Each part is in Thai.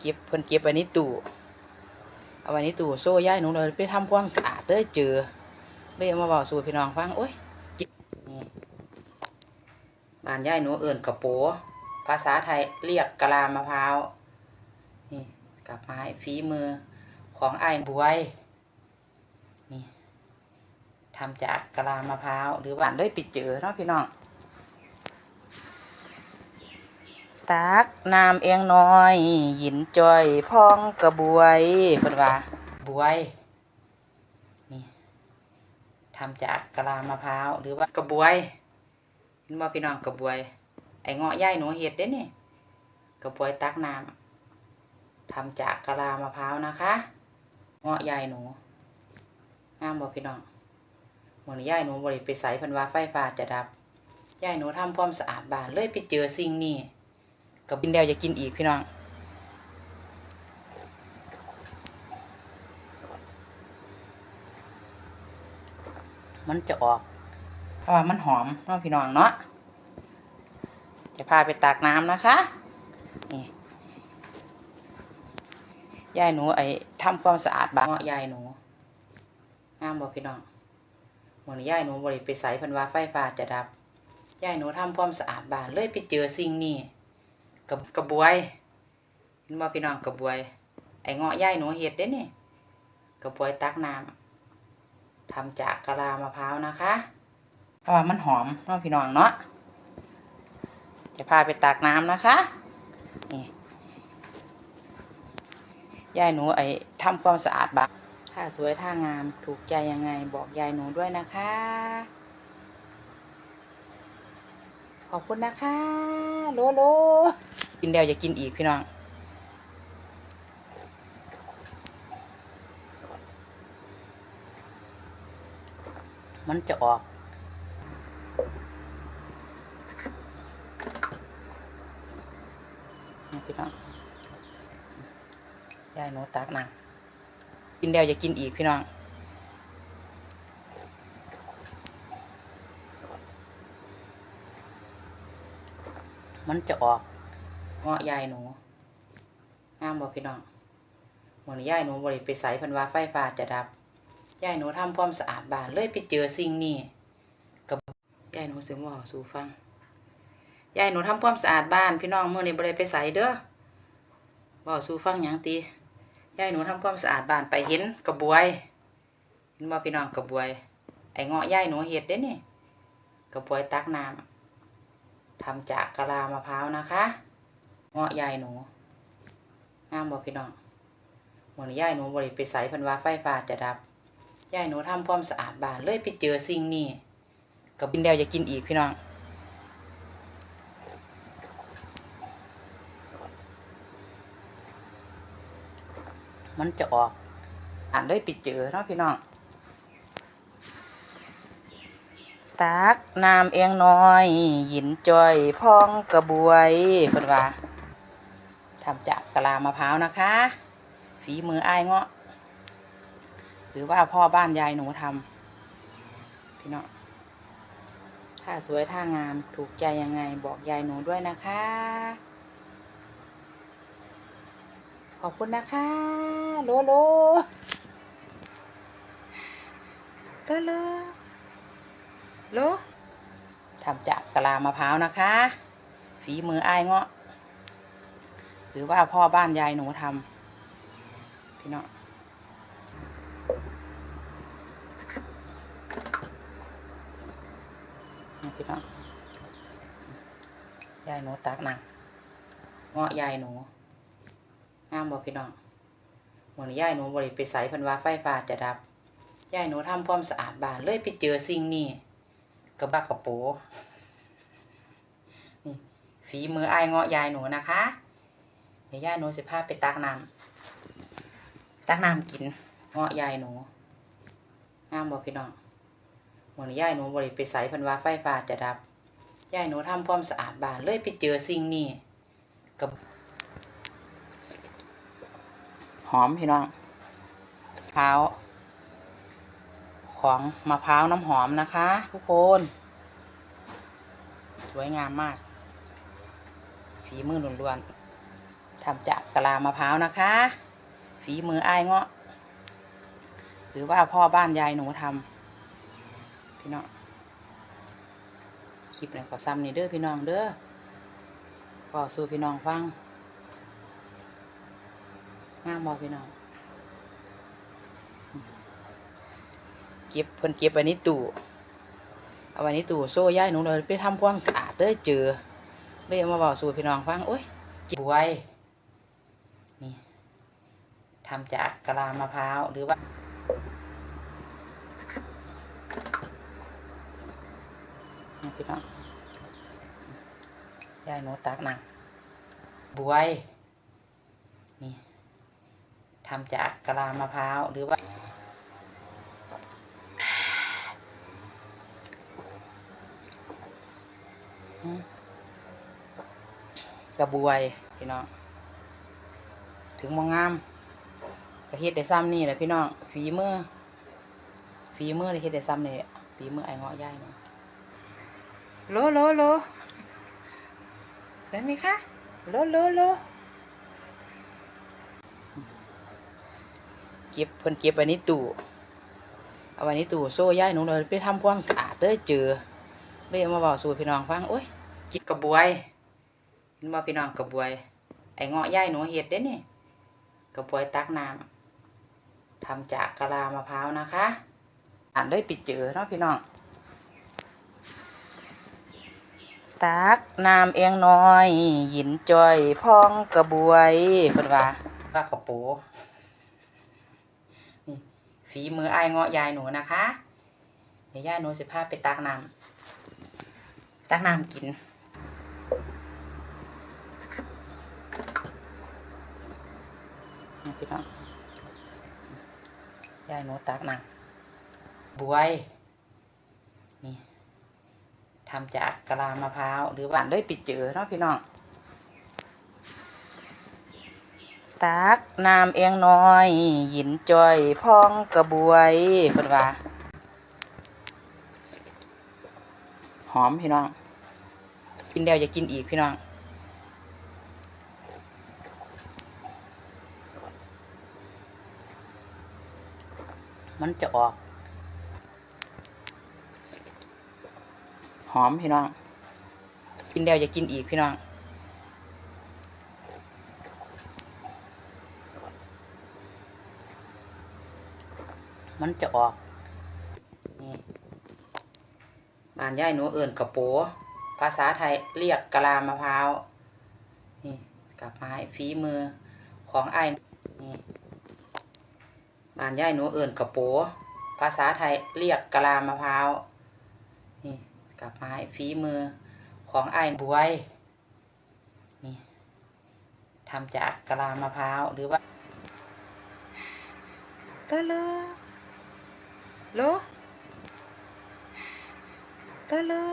เก็บเพิ่นเก็บไว้ในตู้เอาไว้ในตู้โซ่ย่ายหนูเลยไปทำความสะอาดเลยเจอเลยเอามาบอกสู่พี่น้องฟังโอ้ยจินี่บ้านย่ายหนูเอิ่นกระโปภาษาไทยเรียกกะลามะพร้าวนี่กับไม้ฝีมือของไอ้บวยนี่ทำจากกะลามะพร้าวหรือว่าเลยไปเจอเนาะพี่น้อง ตักน้ำเอียงน้อย หยินจอยพองกระบวยเพิ่นว่าบวยนี่ทำจากกะลามะพร้าว หรือว่ากระบวยเห็นบ่พี่น้องกระบวย ไอ้เงาะย่ายหนูเห็ดเด้นี่กระบวยตักน้ำทำจากกะลามะพร้าวนะคะเงาะย่ายหนูงามบ่พี่น้องหมื้อนย่ายหนูบ่ได้ไปใส่พิ่นว่าไฟฟ้าจะดับย่ายหนูทำความสะอาดบ้านเลยไปเจอสิ่งนี้ กับบินเดียวจะกินอีกพี่น้องมันจะออก เพราะว่ามันหอมเนาะพี่น้องเนาะ จะพาไปตากน้ำนะคะ นี่ ยายหนูไอ้ทำความสะอาดบ้านเงาะยายหนูงามบ่พี่น้องหมือนยายหนูบริไปใส่พันว่าไฟฟ้าจะดับ ยายหนูทำความสะอาดบ้านเลยไปเจอสิ่งนี้ กระกระบวยเห็นบ่พี่น้องกระบวย ไอ้เงาะย่ายหนูเห็ดเด้นี่กระบวยตักน้ำทำจากกะลามะพร้าวนะคะเพราะว่ามันหอมเนาะพี่น้องเนาะจะพาไปตักน้ำนะคะนี่ย่ายหนูไอ้ทำความสะอาดบ้านถ้าสวยถ้างามถูกใจยังไงบอกยายหนูด้วยนะคะ ขอบคุณนะคะ โลโล กินเดียวอย่ากินอีกพี่น้องมันจะออกพี่น้องยายหนูตักนังกินเดียวอย่ากินอีกพี่น้องมันจะออก เงาะยายหนูงามบ่พี่น้องหมือนยายหนูบริไปใส่พันว่าไฟฟ้าจะดับยายหนูทำความสะอาดบ้านเลยไปเจอสิ่งนี้กับยายหนูเสียงว่าสู่ฟังยายหนูทำความสะอาดบ้าน พี่น้องเมื่อนี้บริไปใส่เด้อบอกสู่ฟังหยังตียายหนูทำความสะอาดบ้านไปเห็นกระบวยเห็นบ่พี่น้องกระบวย ไอ้เงาะยายหนูเห็ดเด้นี่กระบวยตักน้ำทำจากกะลามะพร้าวนะคะ เงาะยายหนูงามบ่พี่น้องหมือนยายหนูบริไปใส่พันว่าไฟฟ้าจะดับยายหนูทำความสะอาดบ้านเลยไปเจอสิ่งนี้กับบินเดียวอยากินอีกพี่น้องมันจะออกอ่านเลยไปเจอเนาะพี่น้อง ตักน้ำเอียงน้อย หินจอยพองกระบวยเพิ่นว่า ทำจากกะลามะพร้าวนะคะ ฝีมืออ้ายเงาะ หรือว่าพ่อบ้านยายหนูทำพี่น้องถ้าสวยถ้างามถูกใจยังไงบอกยายหนูด้วยนะคะ ขอบคุณนะคะ โลโลโลโลโลทำจากกะลามะพร้าวนะคะ ฝีมืออ้ายเงาะ หรือว่าพ่อบ้านยายหนูทำพี่น้องพี่น้องยายหนูตักหนังเงาะยายหนูงามบ่พี่น้องเหมือนยายหนูบริไปใส่พันว่าไฟฟ้าจะดับยายหนูทำความสะอาดบ้านเลยไปเจอสิ่งนี้กระบักกระโปนี่ฝีมืออายเงาะยายหนูนะคะ เดี๋ยวยายหนูสิพาไปตักน้ำตักน้ำกินเงาะยายหนูงามบ่พี่น้องหมือนยายหนูบริไปใส่พันว่าไฟฟ้าจะดับยายหนูทำความสะอาดบ้านเลยไปเจอสิ่งนี้กับหอมพี่น้องเท้าวของมะพร้าวน้ำหอมนะคะ ทุกคน สวยงามมากฝีมือล้วนๆ ทำจากกะลามะพร้าวนะคะ ฝีมืออ้ายเงาะ หรือว่าพ่อบ้านยายหนูทำพี่น้องคลิปไหนขอซ้ำนี่เด้อพี่น้องเด้อขอสู้พี่น้องฟังง่ามบอพี่น้องเก็บพิ่นเก็บไว้นี้ตู่เอาไว้นี้ตู่โซ่ย่ายหนูเลยไปทำความสะอาดเด้อเจอเลยมาบอกสู่พี่น้องฟังโอ้ยบวย ทำจากกะลามะพร้าวหรือว่าพี่น้องยายหนูตักนักบวย นี่ทำจากกะลามะพร้าวหรือว่ากระบวย พี่น้อง ถึงมองงาม ก็เฮ็ดได้ซ้ำนี่แหละพี่น้องฝีมือฝีมือได้เฮ็ดได้ซ้ำนี่ฝีมือไอ้เงาะย่ายมาโลโลโลสวยไหมคะโลโลโลเก็บเพิ่นเก็บไว้ในตู้เอาไว้ในตู้โซ่ย่ายหนูเลยไปทำความสะอาดเด้อเจอเลยมาบอกสู่พี่น้องฟังโอ้ยจิตกระบวยเห็นบ่พี่น้องกระบวยไอ้เงาะย่ายหนูเห็ดเด้นี่กระบวยตักน้ำ ทำจากกะลามะพร้าวนะคะอ่านด้วยปิดเจอเนาะพี่น้องตักน้ำเอียงน้อยหินจอยพองกระบวยคนว่าว่ากระโปนี่ฝีมือไอ้เงาะยายหนูนะคะเดี๋ยวยายหนูสิพาไปตักน้ำตักน้ำกินพี่น้อง ยายหนูตักนังบวยนี่ทำจากกะลามะพร้าวหรือหวานด้วยปิดเจอเนาะพี่น้องตักน้ำเอียงน้อยหินจอยพองกระบวยเป็นว่าหอมพี่น้อง กินเดียวอย่ากินอีกพี่น้อง มันจะออก หอมพี่น้อง กินแล้วอย่ากินอีกพี่น้องมันจะออก นี่บานย่ายหนูเอื่นกระโปภาษาไทยเรียกกะลามะพร้าว นี่กับไม้ฝีมือของไอ้นี่ บ้านย่ายหนูเอินกระโปภาษาไทยเรียกกะลามะพร้าวนี่กับไม้ฝีมือของไอ้บวยนี่ทำจากกะลามะพร้าวหรือว่าเลอเลอโลเลอเลอ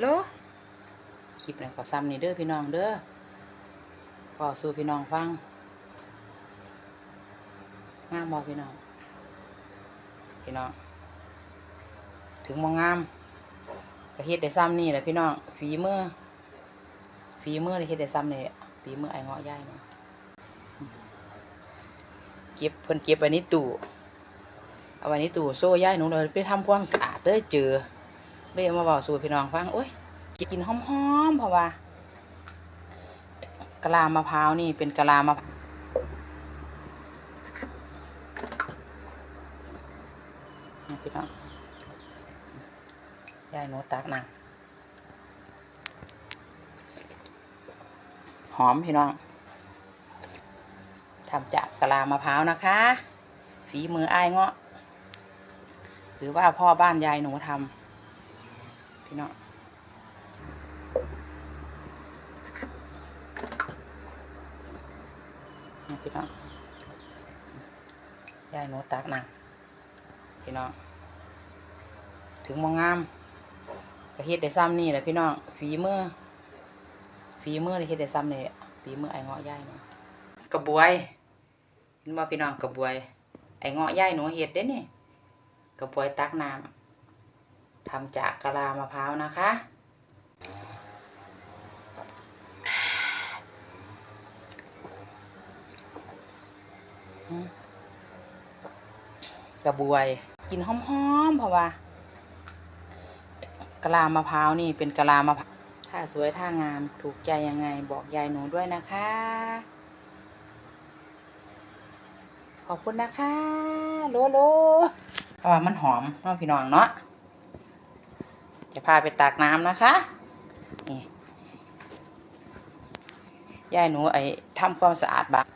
โลคลิปนี้ขอซ้ำนี่เด้อพี่น้องเด้อขอสู้พี่น้องฟัง งามบอพี่น้อง พี่น้อง ถึงมองงามก็เฮ็ดได้ซ้ำนี่แหละพี่น้อง ฝีมือ ฝีมือเฮ็ดได้ซ้ำนี่ฝีมือไอ้เงาะย่ายมาเก็บเพิ่นเก็บไว้ในตู้เอาไว้ในตู้โซ่ย่ายหนูเลยไปทำความสะอาดเด้อเจอเลยมาบอกสู่พี่น้องฟังโอ้ยกินหอมๆเพราะว่ากะลามะพร้าวนี่เป็นกะลามะพร้าว โนตักนะหอมพี่น้องทำจากกะลามะพร้าวนะคะ ฝีมือไอ้เงาะ หรือว่าพ่อบ้านยายหนูทำพี่น้องพี่น้องยายหนูตักนะพี่น้องถึงมองงาม ก็เฮ็ดได้ซ้ำนี่แหละพี่น้อง ฝีมือ ฝีมือเฮ็ดได้ซ้ำนี่ฝีมือไอ้เงาะย่ายมักระบวยเห็นบ่พี่น้องกระบวย ไอ้เงาะย่ายหนูเฮ็ดได้นี่กระบวยตักน้ำทำจากกะลามะพร้าวนะคะกระบวย กินหอมๆเพราะว่า กะลามะพร้าวนี่เป็นกะลามะพร้าวถ้าสวยถ้างามถูกใจยังไงบอกยายหนูด้วยนะคะ ขอบคุณนะคะ โลโลเพราะว่ามันหอมเนาะพี่น้องเนาะจะพาไปตักน้ำนะคะนี่ยายหนูไอ้ทำความสะอาดบ้าน